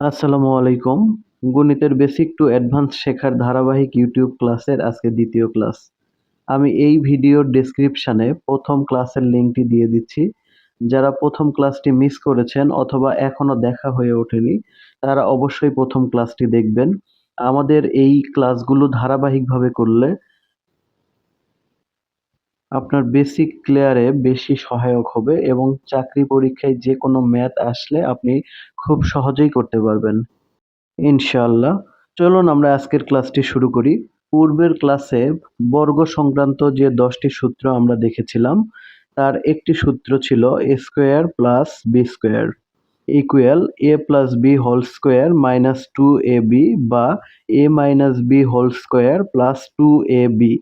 আসসালামু আলাইকুম। গণিতের বেসিক টু অ্যাডভান্স শেখার ধারাবাহিক ইউটিউব ক্লাসের আজকে দ্বিতীয় ক্লাস আমি এই ভিডিওর ডেসক্রিপশানে প্রথম ক্লাসের লিঙ্কটি দিয়ে দিচ্ছি। যারা প্রথম ক্লাসটি মিস করেছেন অথবা এখনও দেখা হয়ে ওঠেনি, তারা অবশ্যই প্রথম ক্লাসটি দেখবেন। আমাদের এই ক্লাসগুলো ধারাবাহিকভাবে করলে আপনার বেসিক ক্লিয়ারে বেশি সহায়ক হবে এবং চাকরি পরীক্ষায় যে কোনো ম্যাথ আসলে আপনি খুব সহজেই করতে পারবেন। ইনশাল্লাহ চলুন আমরা আজকের ক্লাসটি শুরু করি। পূর্বের ক্লাসে বর্গ সংক্রান্ত যে দশটি সূত্র আমরা দেখেছিলাম, তার একটি সূত্র ছিল A square plus B square equal A plus B whole square minus two A B বা A minus B whole square plus two A B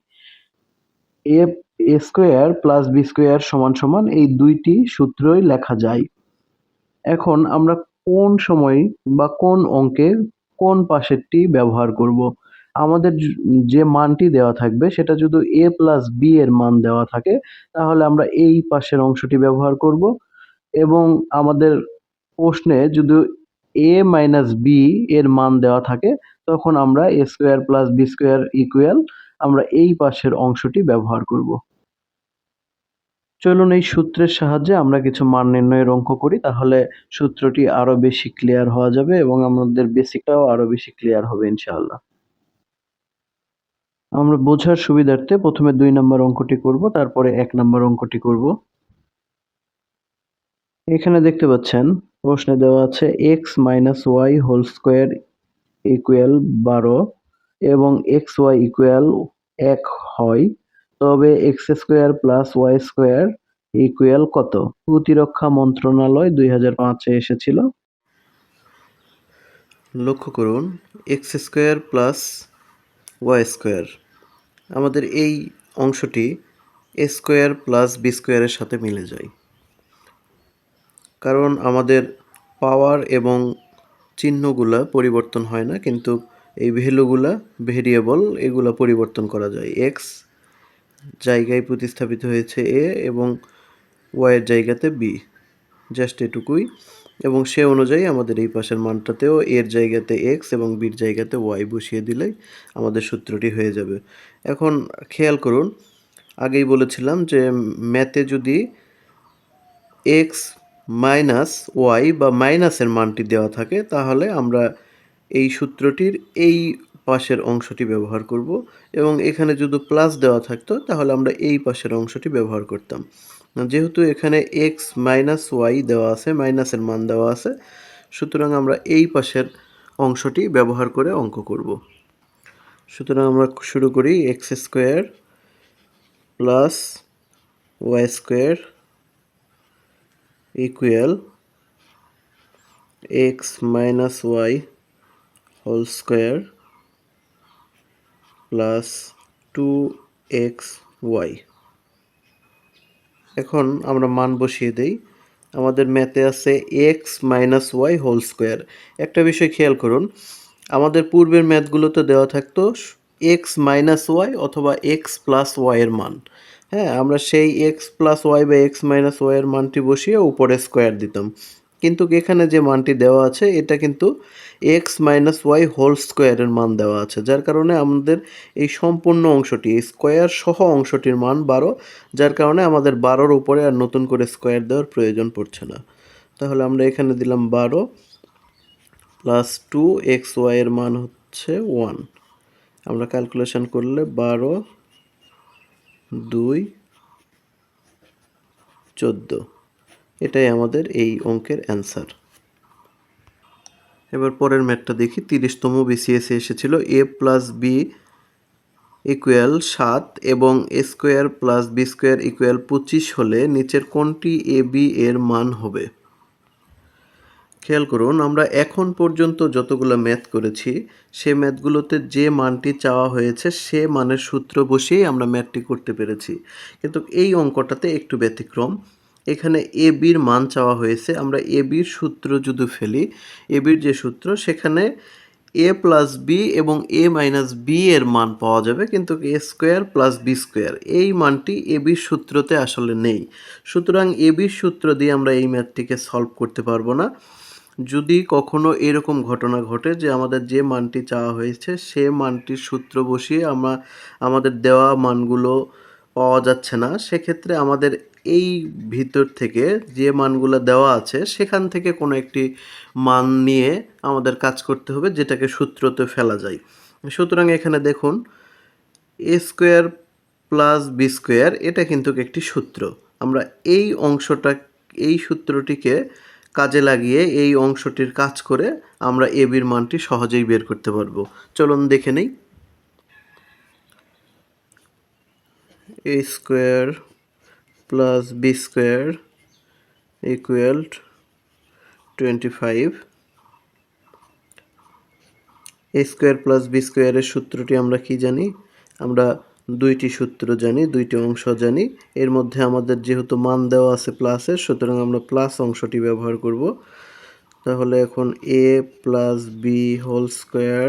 A A square plus B square সমান সমান এই দুইটি সূত্রই লেখা যায়। এখন আমরা কোন সময় বা কোন অঙ্কে কোন পাশেরটি ব্যবহার করব? আমাদের যে মানটি দেওয়া থাকবে সেটা যদি এ প্লাস বি এর মান দেওয়া থাকে, তাহলে আমরা এই পাশের অংশটি ব্যবহার করব এবং আমাদের প্রশ্নে যদি এ মাইনাস বি এর মান দেওয়া থাকে, তখন আমরা A square plus B square equal আমরা এই পাশের অংশটি ব্যবহার করব। চলুন এই সূত্রের সাহায্যে আমরা কিছু মান নির্ণয়ের অঙ্ক করি, তাহলে সূত্রটি আরও বেশি ক্লিয়ার হওয়া যাবে এবং আমাদের বেসিকটাও আরও বেশি ক্লিয়ার হবে ইনশাআল্লাহ। আমরা বোঝার সুবিধার্থে প্রথমে দুই নম্বর অঙ্কটি করব, তারপরে এক নম্বর অঙ্কটি করব। এখানে দেখতে পাচ্ছেন, প্রশ্নে দেওয়া আছে X minus Y whole square equal বারো এবং এক্স ওয়াই ইকুয়াল এক হয়। তবে X square plus Y square equal কত? প্রতিরক্ষা মন্ত্রণালয় দুই হাজার পাঁচে এসেছিল। লক্ষ্য করুন X square plus Y square. আমাদের এই অংশটি এ স্কোয়ার প্লাস বি স্কোয়ারের সাথে মিলে যায়। কারণ আমাদের পাওয়ার এবং চিহ্নগুলা পরিবর্তন হয় না, কিন্তু এই ভ্যালুগুলা ভেরিয়েবল এগুলা পরিবর্তন করা যায়। এক্স জায়গায় প্রতিস্থাপিত হয়েছে এ এবং ওয়াইয়ের জায়গাতে বি, জাস্ট এটুকুই। এবং সে অনুযায়ী আমাদের এই পাশের মানটাতেও এর জায়গাতে এক্স এবং বির জায়গাতে ওয়াই বসিয়ে দিলেই আমাদের সূত্রটি হয়ে যাবে। এখন খেয়াল করুন, আগেই বলেছিলাম যে ম্যাথে যদি এক্স মাইনাস ওয়াই বা মাইনাসের মানটি দেওয়া থাকে, তাহলে আমরা এই সূত্রটির এই পাশের অংশটি ব্যবহার করব এবং এখানে যদি প্লাস দেওয়া থাকতো, তাহলে আমরা এই পাশের অংশটি ব্যবহার করতাম। যেহেতু এখানে এক্স মাইনাস ওয়াই দেওয়া আছে মাইনাসের মান দেওয়া আছে, সুতরাং আমরা এই পাশের অংশটি ব্যবহার করে অঙ্ক করব। সুতরাং আমরা শুরু করি X square plus Y square equal X minus Y whole square plus two X Y. এখন আমরা মান বসিয়ে দেই। আমাদের ম্যাথে আছে X minus Y whole square. একটা বিষয় খেয়াল করুন, আমাদের পূর্বের ম্যাথগুলোতে দেওয়া থাকতো এক্স মাইনাস ওয়াই অথবা এক্স প্লাস ওয়াইয়ের মান। হ্যাঁ আমরা সেই এক্স প্লাস ওয়াই বা এক্স মাইনাস ওয়াইয়ের মানটি বসিয়ে উপরে স্কোয়ার দিতাম। কিন্তু এখানে যে মানটি দেওয়া আছে, এটা কিন্তু এক্স মাইনাস ওয়াই হোল স্কোয়ারের মান দেওয়া আছে, যার কারণে আমাদের এই সম্পূর্ণ অংশটি, এই স্কোয়ার সহ অংশটির মান বারো, যার কারণে আমাদের বারোর উপরে আর নতুন করে স্কোয়ার দেওয়ার প্রয়োজন পড়ছে না। তাহলে আমরা এখানে দিলাম বারো প্লাস টু এক্স ওয়াইয়ের মান হচ্ছে ওয়ান আমরা ক্যালকুলেশন করলে বারো, দুই, চোদ্দ। এটাই আমাদের এই অঙ্কের অ্যান্সার এবার পরের ম্যাথটা দেখি। তিরিশতম বিসিএসে এসেছিল এ প্লাস বি ইকুয়াল সাত এবং A square plus B square equal পঁচিশ হলে নিচের কোনটি এ বি এর মান হবে? খেয়াল করুন, আমরা এখন পর্যন্ত যতগুলো ম্যাথ করেছি, সে ম্যাথগুলোতে যে মানটি চাওয়া হয়েছে, সে মানের সূত্র বসিয়েই আমরা ম্যাথটি করতে পেরেছি। কিন্তু এই অঙ্কটাতে একটু ব্যতিক্রম। এখানে এ বির মান চাওয়া হয়েছে, আমরা এ বির সূত্র যদি ফেলি, এ বির যে সূত্র, সেখানে এ প্লাস বি এবং এ মাইনাস বি এর মান পাওয়া যাবে, কিন্তু A square plus B square. এই মানটি এ বির সূত্রতে আসলে নেই। সুতরাং এ বির সূত্র দিয়ে আমরা এই ম্যাথটিকে সলভ করতে পারব না। যদি কখনো এরকম ঘটনা ঘটে যে আমাদের যে মানটি চাওয়া হয়েছে, সে মানটির সূত্র বসিয়ে আমরা, আমাদের দেওয়া মানগুলো পাওয়া যাচ্ছে না, সেক্ষেত্রে আমাদের এই ভিতর থেকে যে মানগুলো দেওয়া আছে, সেখান থেকে কোনো একটি মান নিয়ে আমাদের কাজ করতে হবে, যেটাকে সূত্রতে ফেলা যায়। সুতরাং এখানে দেখুন A square plus B square এটা কিন্তু একটি সূত্র। আমরা এই অংশটা, এই সূত্রটিকে কাজে লাগিয়ে এই অংশটির কাজ করে আমরা এ বির মানটি সহজেই বের করতে পারব। চলুন দেখে নেই। A square plus B square equal twenty five A square plus B স্কোয়ারের সূত্রটি আমরা কি জানি? আমরা দুইটি সূত্র জানি, দুইটি অংশ জানি। এর মধ্যে আমাদের যেহেতু মান দেওয়া আছে প্লাসের সুতরাং আমরা প্লাস অংশটি ব্যবহার করব। তাহলে এখন A plus B whole square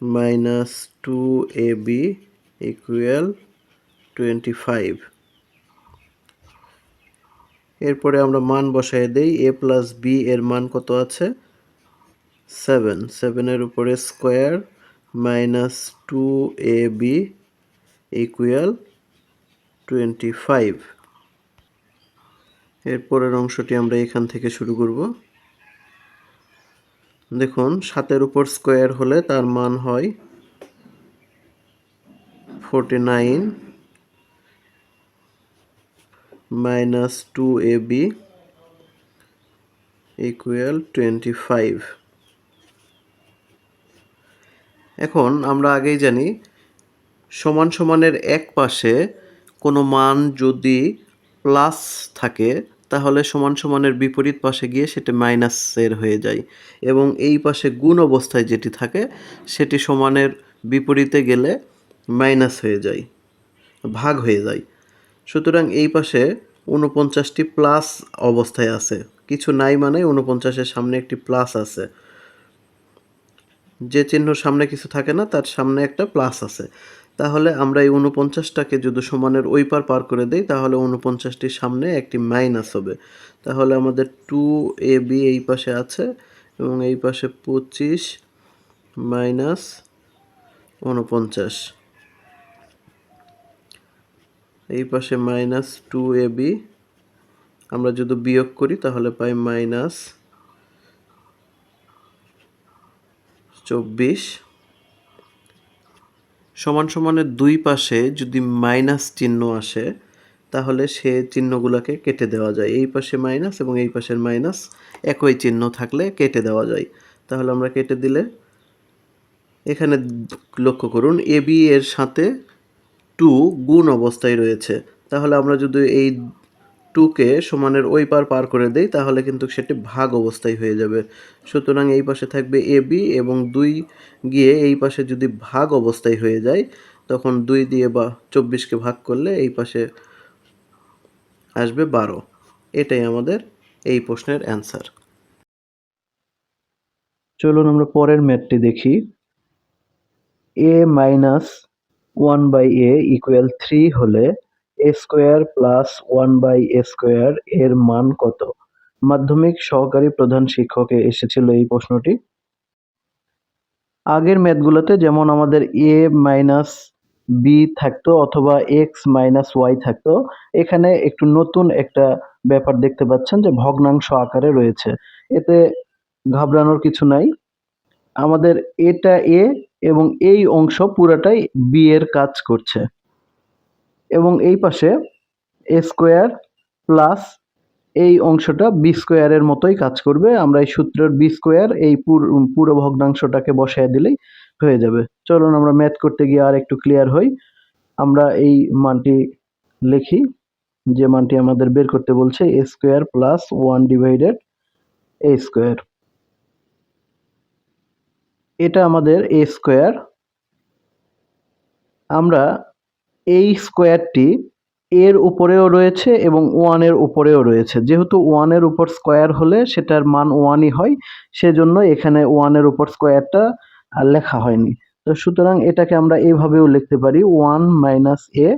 minus two A B twenty five এরপরে আমরা মান বসাই দেই এ প্লাস বি এর মান কত আছে? সেভেন সেভেনের উপরে square minus two A B equal twenty five এরপরের অংশটি আমরা এখান থেকে শুরু করব। দেখুন, সাতের উপর স্কোয়ার হলে তার মান হয় forty nine minus two A B equal twenty five এখন আমরা আগেই জানি সমান সমানের এক পাশে কোনো মান যদি প্লাস থাকে, তাহলে সমান সমানের বিপরীত পাশে গিয়ে সেটি মাইনাসের হয়ে যায় এবং এই পাশে গুণ অবস্থায় যেটি থাকে, সেটি সমানের বিপরীতে গেলে মাইনাস হয়ে যায়, ভাগ হয়ে যায়। সুতরাং এই পাশে উনপঞ্চাশটি প্লাস অবস্থায় আছে। কিছু নাই মানে উনপঞ্চাশের সামনে একটি প্লাস আছে। যে চিহ্ন সামনে কিছু থাকে না, তার সামনে একটা প্লাস আছে। তাহলে আমরা এই উনপঞ্চাশটাকে যদি সমানের ওই পার পার করে দিই, তাহলে উনপঞ্চাশটির সামনে একটি মাইনাস হবে। তাহলে আমাদের টু এ বি এই পাশে আছে এবং এই পাশে পঁচিশ মাইনাস উনপঞ্চাশ এই পাশে মাইনাস টু এ বি আমরা যদি বিয়োগ করি তাহলে পাই মাইনাস চব্বিশ। সমান সমানের দুই পাশে যদি মাইনাস চিহ্ন আসে, তাহলে সে চিহ্নগুলোকে কেটে দেওয়া যায়। এই পাশে মাইনাস এবং এই পাশের মাইনাস একই চিহ্ন থাকলে কেটে দেওয়া যায়। তাহলে আমরা কেটে দিলে এখানে লক্ষ্য করুন এ বি এর সাথে টু গুণ অবস্থায় রয়েছে। তাহলে আমরা যদি এই টুকে সমানের ওই পার পার করে দেই, তাহলে কিন্তু সেটি ভাগ অবস্থায় হয়ে যাবে। সুতরাং এই পাশে থাকবে এ, বি এবং দুই গিয়ে এই পাশে যদি ভাগ অবস্থায় হয়ে যায়, তখন দুই দিয়ে বা চব্বিশকে ভাগ করলে এই পাশে আসবে বারো। এটাই আমাদের এই প্রশ্নের অ্যান্সার। চলুন আমরা পরের ম্যাথটি দেখি। A minus one by A equal three হলে A square plus one by A square এর মান কত? মাধ্যমিক সহকারী প্রধান শিক্ষকে এসেছিল এই প্রশ্নটি। আগের ম্যাথগুলোতে যেমন আমাদের এ মাইনাস বি থাকতো অথবা এক্স মাইনাস ওয়াই থাকতো, এখানে একটু নতুন একটা ব্যাপার দেখতে পাচ্ছেন যে ভগ্নাংশ আকারে রয়েছে। এতে ঘাবড়ানোর কিছু নাই। আমাদের এটা এ এবং এই অংশ পুরাটাই বি এর কাজ করছে। এবং এই পাশে এ স্কোয়ার প্লাস এই অংশটা বি স্কোয়ারের মতোই কাজ করবে। আমরা এই সূত্রের বি স্কোয়ার এই পুরো ভগ্নাংশটাকে বসায় দিলেই হয়ে যাবে। চলুন আমরা ম্যাথ করতে গিয়ে আর একটু ক্লিয়ার হই। আমরা এই মানটি লিখি, যে মানটি আমাদের বের করতে বলছে A square plus one divided A square এটা আমাদের এ স্কোয়ার আমরা এই স্কোয়ারটি এর উপরেও রয়েছে এবং ওয়ানের উপরেও রয়েছে। যেহেতু ওয়ানের উপর স্কোয়ার হলে সেটার মান ওয়ানই হয়, সেজন্য এখানে ওয়ানের উপর স্কোয়ারটা লেখা হয়নি। তো সুতরাং এটাকে আমরা এইভাবেও লিখতে পারি ওয়ান মাইনাস এ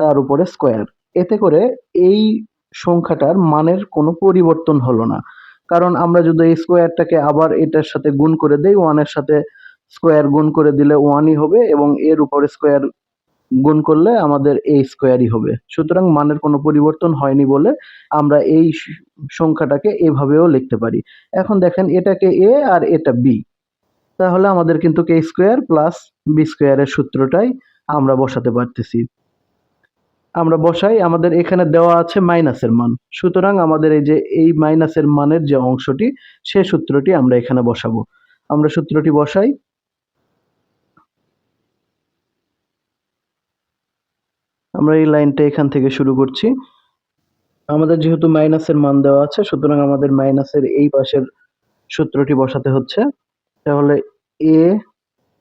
তার উপরে স্কোয়ার এতে করে এই সংখ্যাটার মানের কোনো পরিবর্তন হলো না। কারণ আমরা যদি এই স্কোয়ারটাকে আবার এটার সাথে গুণ করে দেই ওয়ানের সাথে স্কোয়ার গুণ করে দিলে ওয়ানই হবে এবং এর উপরে স্কোয়ার গুণ করলে আমাদের এই স্কোয়ারই হবে। সুতরাং মানের কোনো পরিবর্তন হয়নি বলে আমরা এই সংখ্যাটাকে এভাবেও লিখতে পারি। এখন দেখেন এটাকে এ আর এটা বি। তাহলে আমাদের কিন্তু কে স্কোয়ার প্লাস বি স্কোয়ারের সূত্রটাই আমরা বসাতে পারতেছি। আমরা বসাই, আমাদের এখানে দেওয়া আছে মাইনাসের মান। সুতরাং আমাদের এই যে, এই মাইনাসের মানের যে অংশটি, সে সূত্রটি আমরা এখানে বসাবো। আমরা সূত্রটি বসাই। আমরা এই লাইনটা এখান থেকে শুরু করছি। আমাদের যেহেতু মাইনাসের মান দেওয়া আছে, সুতরাং আমাদের মাইনাসের এই পাশের সূত্রটি বসাতে হচ্ছে। তাহলে A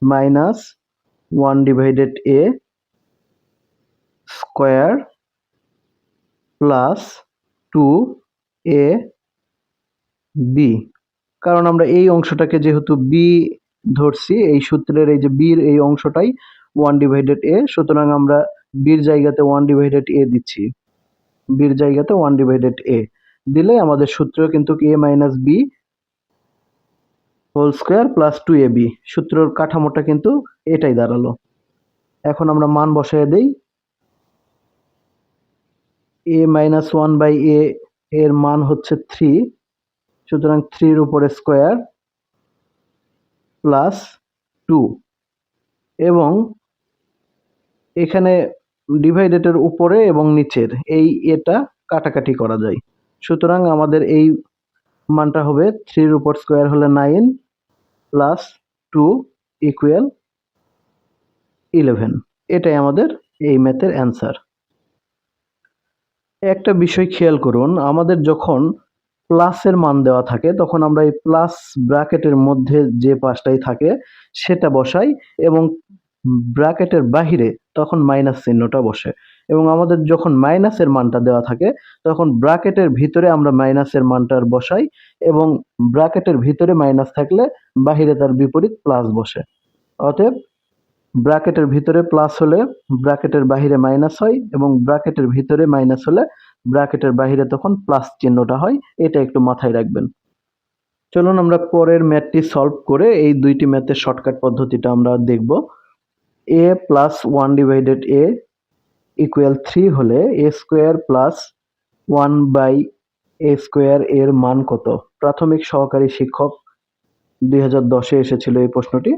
minus one divided A square plus two A B. কারণ আমরা এই অংশটাকে যেহেতু বি ধরছি, এই সূত্রের এই যে বির এই অংশটাই ওয়ান ডিভাইডেড এ সুতরাং আমরা বির জায়গাতে ওয়ান ডিভাইডেড এ দিচ্ছি। বির জায়গাতে ওয়ান ডিভাইডেড এ দিলে আমাদের সূত্র কিন্তু A minus B whole square plus two A B সূত্রর কাঠামোটা কিন্তু এটাই দাঁড়াল। এখন আমরা মান বসায় দেই। A minus one by A এর মান হচ্ছে থ্রি সুতরাং থ্রির উপরে স্কোয়ার প্লাস টু এবং এখানে ডিভাইডেডের উপরে এবং নিচের, এই এটা কাটাকাটি করা যায়। সুতরাং আমাদের এই মানটা হবে থ্রির উপর স্কোয়ার হলে nine plus two equal eleven এটাই আমাদের এই ম্যাথের অ্যান্সার একটা বিষয় খেয়াল করুন, আমাদের যখন প্লাসের মান দেওয়া থাকে, তখন আমরা এই প্লাস ব্র্যাকেটের মধ্যে যে পাশটাই থাকে, সেটা বসাই এবং ব্র্যাকেটের বাহিরে তখন মাইনাস চিহ্নটা বসে। এবং আমাদের যখন মাইনাসের মানটা দেওয়া থাকে, তখন ব্র্যাকেটের ভিতরে আমরা মাইনাসের মানটার বসাই এবং ব্র্যাকেটের ভিতরে মাইনাস থাকলে বাহিরে তার বিপরীত প্লাস বসে। অতএব ব্র্যাকেটের ভিতরে প্লাস হলে ব্র্যাকেটের বাহিরে মাইনাস হয় এবং ব্র্যাকেটের ভিতরে মাইনাস হলে ব্র্যাকেটের বাহিরে তখন প্লাস চিহ্নটা হয়। এটা একটু মাথায় রাখবেন। চলুন আমরা পরের ম্যাথটি সলভ করে এই দুইটি ম্যাথের শর্টকাট পদ্ধতিটা আমরা দেখব। A plus one divided A equal three হলে A square plus one by A square এর মান কত? প্রাথমিক সহকারী শিক্ষক দুই হাজার দশে এসেছিল এই প্রশ্নটি।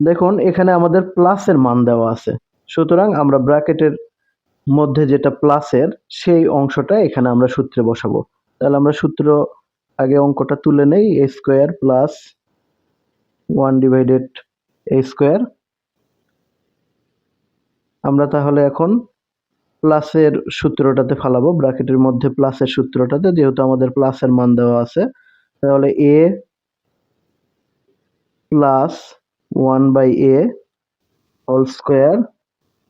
দেখুন, এখানে আমাদের প্লাসের মান দেওয়া আছে। সুতরাং আমরা ব্র্যাকেটের মধ্যে যেটা প্লাসের সেই অংশটা এখানে আমরা সূত্রে বসাবো। তাহলে আমরা সূত্র আগে অঙ্কটা তুলে নেই A square plus one divided A square আমরা তাহলে এখন প্লাসের সূত্রটাতে ফালাবো, ব্র্যাকেটের মধ্যে প্লাসের সূত্রটাতে, যেহেতু আমাদের প্লাসের মান দেওয়া আছে। তাহলে A plus one by A whole square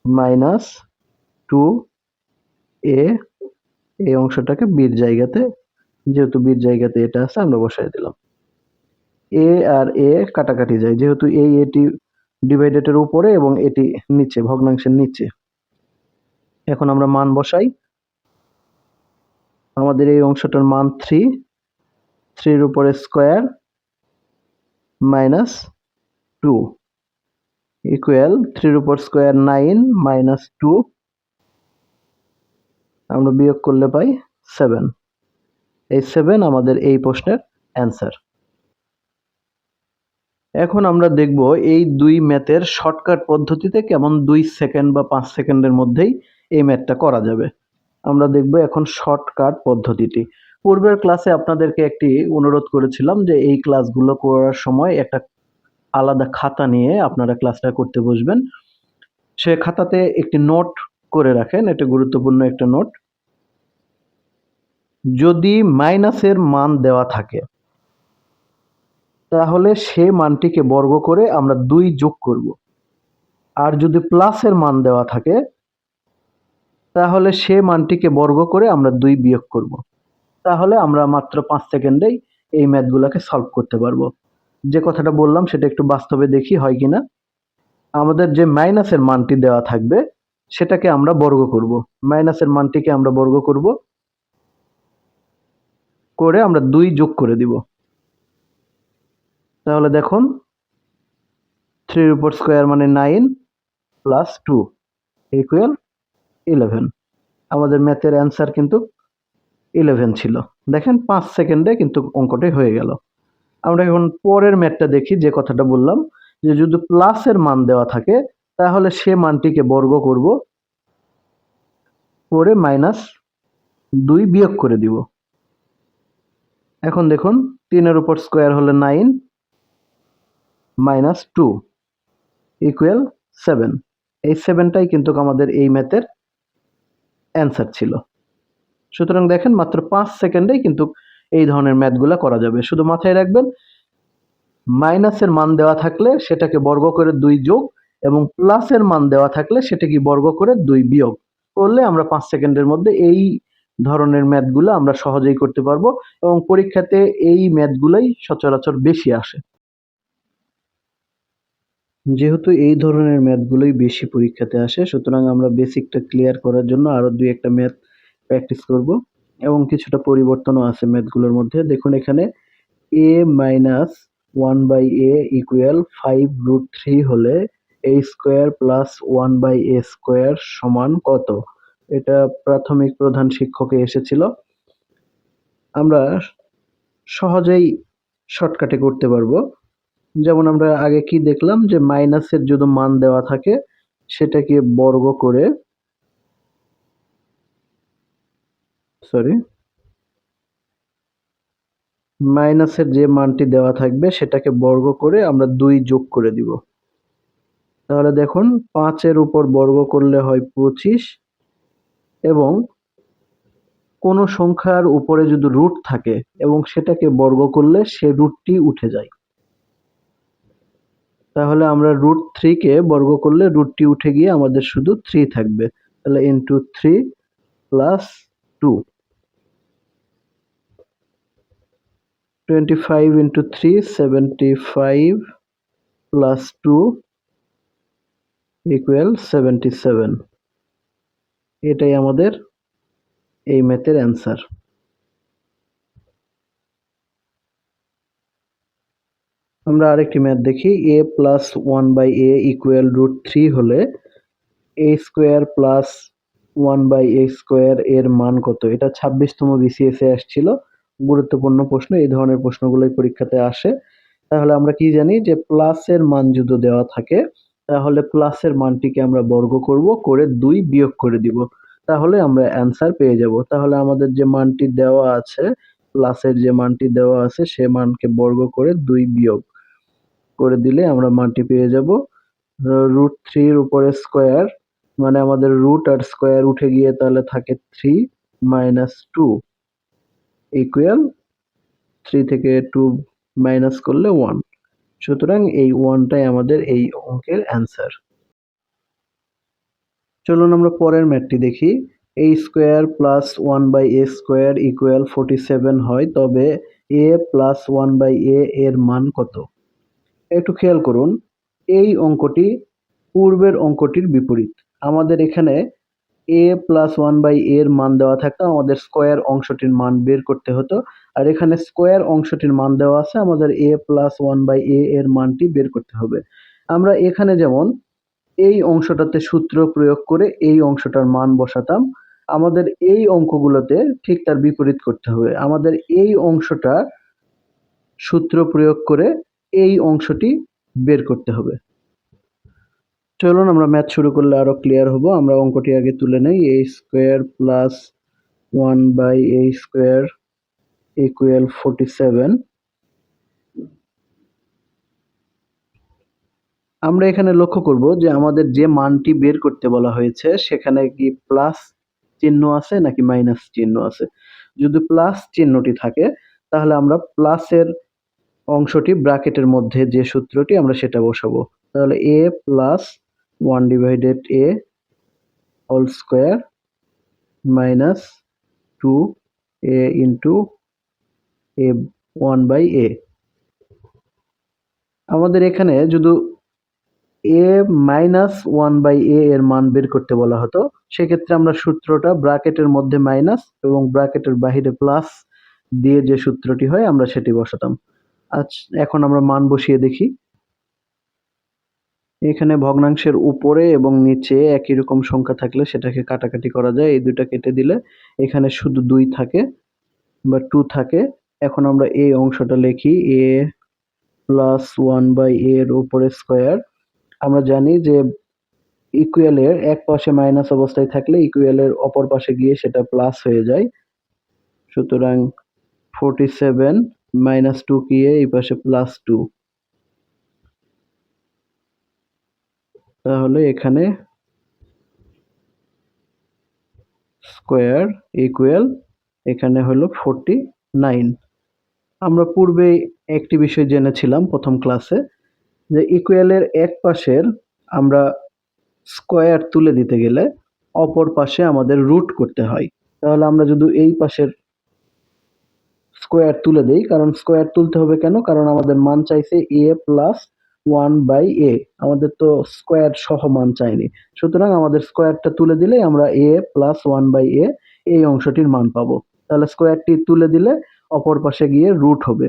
minus two A. এই অংশটাকে বির জায়গাতে, যেহেতু বির জায়গাতে এটা আছে, আমরা বসাই দিলাম। এ আর এ কাটাকাটি যায়, যেহেতু এই এটি ডিভাইডেডের উপরে এবং এটি নিচে, ভগ্নাংশের নিচে। এখন আমরা মান বসাই। আমাদের এই অংশটার মান থ্রি থ্রির উপরে স্কোয়ার মাইনাস টু ইকুয়াল থ্রির উপর স্কোয়ার নাইন মাইনাস টু আমরা বিয়োগ করলে পাই সেভেন এই সেভেন আমাদের এই প্রশ্নের অ্যান্সার এখন আমরা দেখব এই দুই ম্যাথের শর্টকাট পদ্ধতিতে কেমন দুই সেকেন্ড বা পাঁচ সেকেন্ডের মধ্যেই এই ম্যাথটা করা যাবে। আমরা দেখব এখন শর্টকাট পদ্ধতিটি। পূর্বের ক্লাসে আপনাদেরকে একটি অনুরোধ করেছিলাম যে এই ক্লাসগুলো করার সময় একটা আলাদা খাতা নিয়ে আপনারা ক্লাসটা করতে বসবেন। সে খাতাতে একটি নোট করে রাখেন, এটা গুরুত্বপূর্ণ একটা নোট যদি মাইনাসের মান দেওয়া থাকে, তাহলে সে মানটিকে বর্গ করে আমরা দুই যোগ করব। আর যদি প্লাসের মান দেওয়া থাকে, তাহলে সে মানটিকে বর্গ করে আমরা দুই বিয়োগ করব। তাহলে আমরা মাত্র পাঁচ সেকেন্ডেই এই ম্যাথগুলোকে সলভ করতে পারব। যে কথাটা বললাম সেটা একটু বাস্তবে দেখি হয় কিনা। আমাদের যে মাইনাসের মানটি দেওয়া থাকবে, সেটাকে আমরা বর্গ করব। মাইনাসের মানটিকে আমরা বর্গ করব, করে আমরা দুই যোগ করে দিব। তাহলে দেখুন, থ্রির উপর স্কোয়ার মানে nine plus two equal eleven. আমাদের ম্যাথের অ্যান্সার কিন্তু ইলেভেন ছিল। দেখেন পাঁচ সেকেন্ডে কিন্তু অঙ্কটাই হয়ে গেল। আমরা এখন পরের ম্যাথটা দেখি যে কথাটা বললাম, যে যদি প্লাসের মান দেওয়া থাকে, তাহলে সে মানটিকে বর্গ করব, করে মাইনাস দুই বিয়োগ করে দিব। এখন দেখুন, তিনের উপর স্কোয়ার হলে nine minus two equal seven এই সেভেনটাই কিন্তু আমাদের এই ম্যাথের অ্যান্সার ছিল। সুতরাং দেখেন, মাত্র পাঁচ সেকেন্ডেই কিন্তু এই ধরনের ম্যাথগুলো করা যাবে। শুধু মাথায় রাখবেন, মাইনাসের মান দেওয়া থাকলে সেটাকে বর্গ করে দুই যোগ এবং প্লাসের মান দেওয়া থাকলে সেটাকে বর্গ করে দুই বিয়োগ। করলে আমরা পাঁচ সেকেন্ডের মধ্যে এই ধরনের ম্যাথগুলো আমরা সহজেই করতে পারব এবং পরীক্ষাতে এই ম্যাথগুলোই সচরাচর বেশি আসে। যেহেতু এই ধরনের ম্যাথগুলোই বেশি পরীক্ষাতে আসে, সুতরাং আমরা বেসিকটা ক্লিয়ার করার জন্য আরও দুই একটা ম্যাথ প্র্যাকটিস করব। এবং কিছুটা পরিবর্তনও আছে ম্যাথগুলোর মধ্যে। দেখুন এখানে A minus one by A equal five root three হলে A square plus one by A square সমান কত? এটা প্রাথমিক প্রধান শিক্ষকে এসেছিল। আমরা সহজেই শর্টকাটে করতে পারব। যেমন আমরা আগে কি দেখলাম যে মাইনাসের যদি মান দেওয়া থাকে, সেটাকে বর্গ করে সরি মাইনাসের যে মানটি দেওয়া থাকবে সেটাকে বর্গ করে আমরা দুই যোগ করে দিব। তাহলে দেখুন, পাঁচের উপর বর্গ করলে হয় পঁচিশ এবং কোনো সংখ্যার উপরে যদি রুট থাকে এবং সেটাকে বর্গ করলে সে রুটটি উঠে যায়। তাহলে আমরা রুট থ্রিকে বর্গ করলে রুটটি উঠে গিয়ে আমাদের শুধু থ্রি থাকবে। তাহলে into three plus two twenty five into three seventy five plus two equal seventy seven এটাই আমাদের এই ম্যাথের অ্যান্সার আমরা আরেকটি ম্যাথ দেখি A plus one by A equal root three হলে A square plus one by A square এর মান কত? এটা ছাব্বিশতম বিসিএস আসছিল। গুরুত্বপূর্ণ প্রশ্ন, এই ধরনের প্রশ্নগুলোই পরীক্ষাতে আসে। তাহলে আমরা কি জানি যে প্লাসের মান যদি দেওয়া থাকে, তাহলে প্লাসের মানটিকে আমরা বর্গ করব, করে দুই বিয়োগ করে দিব। তাহলে আমরা অ্যান্সার পেয়ে যাব। তাহলে আমাদের যে মানটি দেওয়া আছে, প্লাসের যে মানটি দেওয়া আছে, সে মানকে বর্গ করে দুই বিয়োগ করে দিলে আমরা মানটি পেয়ে যাব। রুট থ্রির উপরে স্কোয়ার মানে আমাদের রুট আর স্কোয়ার উঠে গিয়ে তাহলে থাকে three minus two. Equal three থেকে টু মাইনাস করলে ওয়ান সুতরাং এই ওয়ানটাই আমাদের এই অঙ্কের অ্যান্সার চলুন আমরা পরের ম্যাথটি দেখি। A square plus one by A square equal forty seven হয়, তবে A plus one by A এর মান কত? একটু খেয়াল করুন, এই অঙ্কটি পূর্বের অঙ্কটির বিপরীত। আমাদের এখানে এ প্লাস ওয়ান বাই এর মান দেওয়া থাকতো, আমাদের স্কোয়ার অংশটির মান বের করতে হতো। আর এখানে স্কোয়ার অংশটির মান দেওয়া আছে, আমাদের A plus one by A এর মানটি বের করতে হবে। আমরা এখানে যেমন এই অংশটাতে সূত্র প্রয়োগ করে এই অংশটার মান বসাতাম, আমাদের এই অঙ্কগুলোতে ঠিক তার বিপরীত করতে হবে। আমাদের এই অংশটা সূত্র প্রয়োগ করে এই অংশটি বের করতে হবে। চলুন আমরা ম্যাথ শুরু করলে আরও ক্লিয়ার হব। আমরা অঙ্কটি আগে তুলে নেই। A square plus one by A square equal forty seven আমরা এখানে লক্ষ্য করব যে আমাদের যে মানটি বের করতে বলা হয়েছে, সেখানে কি প্লাস চিহ্ন আছে নাকি মাইনাস চিহ্ন আছে? যদি প্লাস চিহ্নটি থাকে, তাহলে আমরা প্লাসের অংশটি ব্র্যাকেটের মধ্যে যে সূত্রটি, আমরা সেটা বসাবো। তাহলে A plus one divided A whole square minus two A into A one by A আমাদের এখানে যদি A minus one by A এর মান বের করতে বলা হতো, সেক্ষেত্রে আমরা সূত্রটা ব্র্যাকেটের মধ্যে মাইনাস এবং ব্র্যাকেটের বাহিরে প্লাস দিয়ে যে সূত্রটি হয়, আমরা সেটি বসাতাম। আজ এখন আমরা মান বসিয়ে দেখি। এখানে ভগ্নাংশের উপরে এবং নিচে একই রকম সংখ্যা থাকলে সেটাকে কাটাকাটি করা যায়। এই দুইটা কেটে দিলে এখানে শুধু দুই থাকে বা টু থাকে। এখন আমরা এই অংশটা লিখি, এ প্লাস ওয়ান বাই এর উপরে স্কোয়ার আমরা জানি যে ইকুয়ালের এক পাশে মাইনাস অবস্থায় থাকলে ইকুয়ালের অপর পাশে গিয়ে সেটা প্লাস হয়ে যায়। সুতরাং ফোরটি সেভেন মাইনাস টু গিয়ে এই পাশে প্লাস টু তাহলে এখানে স্কোয়ার ইকুয়াল এখানে হলো ফোরটি নাইন আমরা পূর্বে একটি বিষয় জেনেছিলাম প্রথম ক্লাসে যে ইকুয়ালের এক পাশের আমরা স্কোয়ার তুলে দিতে গেলে অপর পাশে আমাদের রুট করতে হয়। তাহলে আমরা যদি এই পাশের স্কোয়ার তুলে দেই, কারণ স্কোয়ার তুলতে হবে কেন? কারণ আমাদের মান চাইছে A plus one by A আমাদের তো স্কোয়ার সহ মান চাইনি। সুতরাং আমাদের স্কোয়ারটা তুলে দিলে আমরা A plus one by A এই অংশটির মান পাবো। তাহলে স্কোয়ারটি তুলে দিলে অপর পাশে গিয়ে রুট হবে।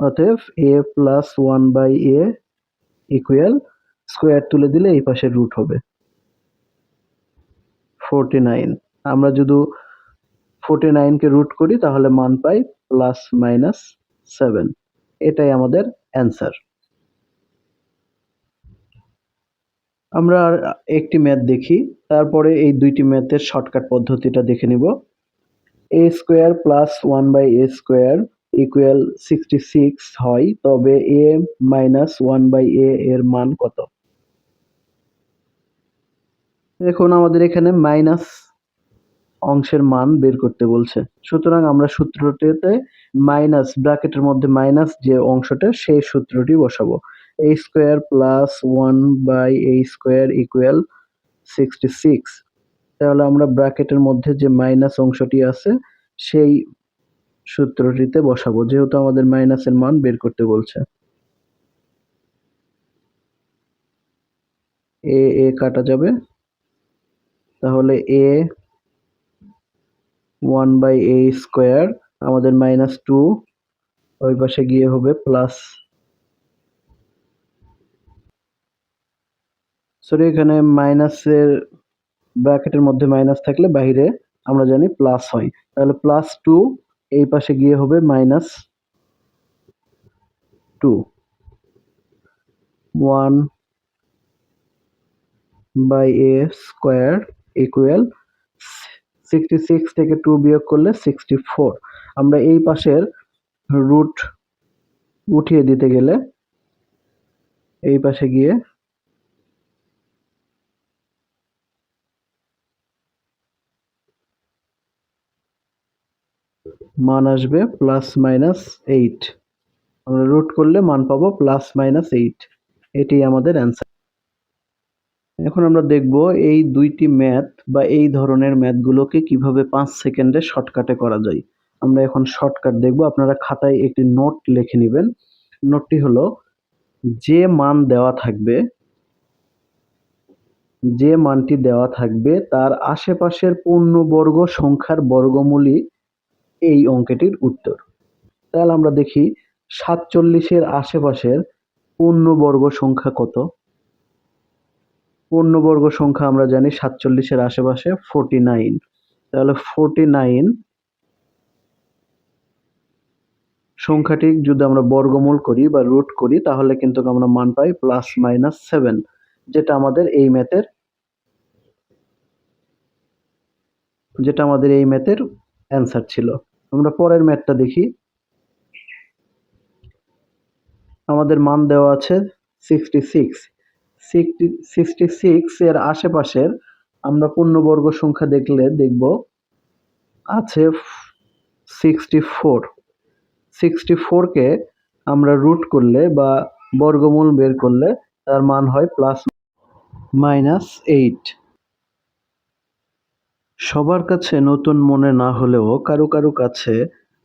অতএব A plus one by A equal square তুলে দিলে এই পাশে রুট হবে। ফোরটি নাইন আমরা যদি ফোরটি নাইনকে রুট করি তাহলে মান পাই প্লাস মাইনাস সেভেন এটাই আমাদের অ্যান্সার আমরা একটি ম্যাথ দেখি, তারপরে এই দুইটি ম্যাথের শর্টকাট পদ্ধতিটা দেখে নিব। A square plus one by A square equal sixty six হয়, তবে A minus one by A এর মান কত? এখন আমাদের এখানে মাইনাস অংশের মান বের করতে বলছে। সুতরাং আমরা সূত্রটিতে মাইনাস ব্র্যাকেটের মধ্যে মাইনাস যে অংশটা, সেই সূত্রটি বসাবো। Square plus one by A square equal sixty six তাহলে আমরা ব্র্যাকেটের মধ্যে যে মাইনাস অংশটি আছে, সেই সূত্রটিতে বসাবো, যেহেতু আমাদের মাইনাসের মান বের করতে বলছে। এ এ কাটা যাবে। তাহলে A one by A square আমাদের মাইনাস টু ওই পাশে গিয়ে হবে প্লাস সরি এখানে মাইনাসের ব্র্যাকেটের মধ্যে মাইনাস থাকলে বাইরে আমরা জানি প্লাস হয়। তাহলে প্লাস টু এই পাশে গিয়ে হবে minus two one by A square equal sixty six থেকে টু বিয়োগ করলে সিক্সটি ফোর আমরা এই পাশের রুট উঠিয়ে দিতে গেলে এই পাশে গিয়ে মান আসবে প্লাস মাইনাস এইট আমরা রুট করলে মান পাবো প্লাস মাইনাস এইট এটি আমাদের অ্যান্সার এখন আমরা দেখব এই দুইটি ম্যাথ বা এই ধরনের ম্যাথগুলোকে কীভাবে পাঁচ সেকেন্ডে শর্টকাটে করা যায়। আমরা এখন শর্টকাট দেখব। আপনারা খাতায় একটি নোট লিখে নেবেন। নোটটি হলো, যে মান দেওয়া থাকবে, যে মানটি দেওয়া থাকবে, তার আশেপাশের পূর্ণবর্গ সংখ্যার বর্গমূলই এই অঙ্কটির উত্তর। তাহলে আমরা দেখি সাতচল্লিশের আশেপাশের পূর্ণবর্গ সংখ্যা কত? পূর্ণবর্গ সংখ্যা আমরা জানি সাতচল্লিশের আশেপাশে ফোরটি নাইন তাহলে ফোরটি নাইন সংখ্যাটি যদি আমরা বর্গমূল করি বা রুট করি, তাহলে কিন্তু আমরা মান পাই প্লাস মাইনাস সেভেন যেটা আমাদের এই ম্যাথের যেটা আমাদের এই ম্যাথের অ্যান্সার ছিল। আমরা পরের ম্যাথটা দেখি। আমাদের মান দেওয়া আছে সিক্সটি সিক্স সিক্সটি সিক্স এর আশেপাশের আমরা পূর্ণবর্গ সংখ্যা দেখলে দেখব আছে সিক্সটি ফোর সিক্সটি ফোরকে আমরা রুট করলে বা বর্গমূল বের করলে তার মান হয় প্লাস মাইনাস এইট সবার কাছে নতুন মনে না হলেও কারও কারও কাছে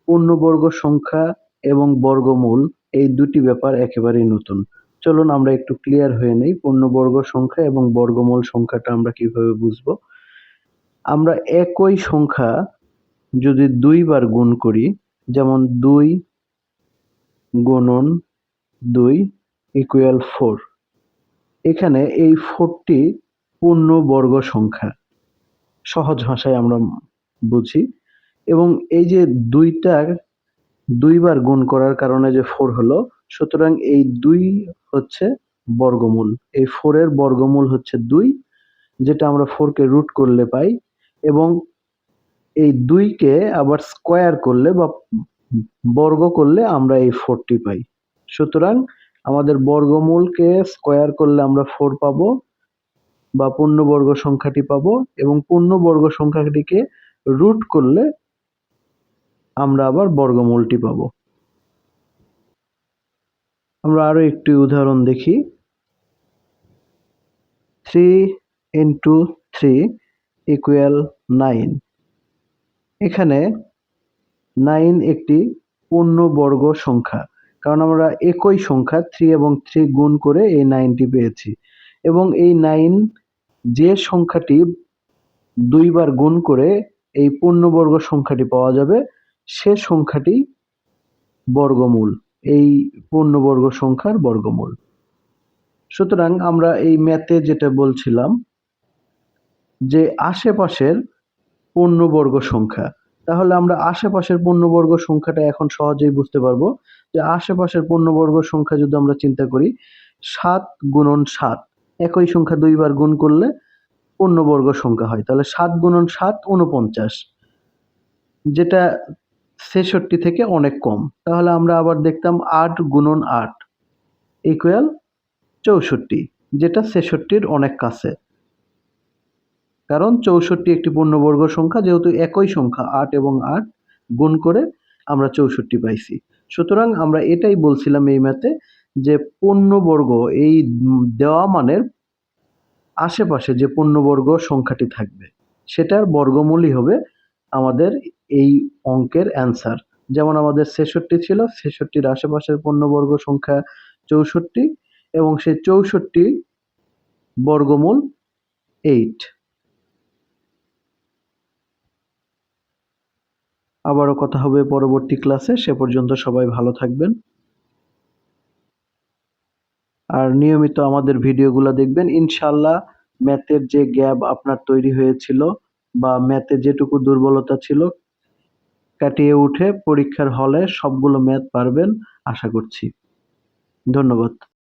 পূর্ণবর্গ সংখ্যা এবং বর্গমূল এই দুটি ব্যাপার একেবারেই নতুন। চলুন আমরা একটু ক্লিয়ার হয়ে নেই পূর্ণবর্গ সংখ্যা এবং বর্গমূল সংখ্যাটা আমরা কীভাবে বুঝব। আমরা একই সংখ্যা যদি দুইবার গুণ করি, যেমন দুই গুণন দুই ইকুয়াল ফোর এখানে এই ফোরটি পূর্ণবর্গ সংখ্যা। সহজ ভাষায় আমরা বুঝি। এবং এই যে দুইটার দুইবার গুণ করার কারণে যে ফোর হলো, সুতরাং এই দুই হচ্ছে বর্গমূল। এই ফোরের বর্গমূল হচ্ছে দুই, যেটা আমরা ফোরকে রুট করলে পাই, এবং এই দুইকে আবার স্কোয়ার করলে বা বর্গ করলে আমরা এই ফোরটি পাই। সুতরাং আমাদের বর্গমূলকে স্কোয়ার করলে আমরা ফোর পাবো বা পূর্ণবর্গ সংখ্যাটি পাবো এবং পূর্ণবর্গ সংখ্যাটিকে রুট করলে আমরা আবার বর্গমূলটি পাবো। আমরা আরও একটি উদাহরণ দেখি। Three into three equal nine এখানে নাইন একটি পূর্ণবর্গ সংখ্যা, কারণ আমরা একই সংখ্যা থ্রি এবং থ্রি গুণ করে এই নাইনটি পেয়েছি। এবং এই নাইন যে সংখ্যাটি দুইবার গুণ করে এই পূর্ণবর্গ সংখ্যাটি পাওয়া যাবে, সে সংখ্যাটি বর্গমূল, এই পূর্ণবর্গ সংখ্যার বর্গমূল। সুতরাং আমরা এই ম্যাথে যেটা বলছিলাম যে আশেপাশের পূর্ণবর্গ সংখ্যা, তাহলে আমরা আশেপাশের পূর্ণবর্গ সংখ্যাটা এখন সহজেই বুঝতে পারব যে আশেপাশের পূর্ণবর্গ সংখ্যা যদি আমরা চিন্তা করি, সাত গুণন সাত একই সংখ্যা দুইবার গুণ করলে পূর্ণবর্গ সংখ্যা হয়। তাহলে সাত গুণন সাত উনপঞ্চাশ যেটা ছেষট্টি থেকে অনেক কম। তাহলে আমরা আবার দেখতাম আট গুণন আট ইকুয়াল চৌষট্টি, যেটা ছেষট্টির অনেক কাছে। কারণ চৌষট্টি একটি পূর্ণবর্গ সংখ্যা, যেহেতু একই সংখ্যা আট এবং আট গুণ করে আমরা চৌষট্টি পাইছি। সুতরাং আমরা এটাই বলছিলাম এই ম্যাথে যে পূর্ণবর্গ এই দেওয়া মানের আশেপাশে যে পূর্ণবর্গ সংখ্যাটি থাকবে, সেটার বর্গমূলই হবে আমাদের এই অঙ্কের অ্যান্সার যেমন আমাদের ছেষট্টি ছিল, ছেষট্টির আশেপাশের পূর্ণবর্গ সংখ্যা চৌষট্টি এবং সেই চৌষট্টি বর্গমূল এইট আবারও কথা হবে পরবর্তী ক্লাসে সে পর্যন্ত সবাই ভালো থাকবেন। আর নিয়মিত আমাদের ভিডিওগুলো দেখবেন। ইনশাল্লাহ ম্যাথের যে গ্যাপ আপনার তৈরি হয়েছিল বা ম্যাথে যেটুকু দুর্বলতা ছিল কাটিয়ে উঠে পরীক্ষার হলে সবগুলো ম্যাথ পারবেন, আশা করছি। ধন্যবাদ।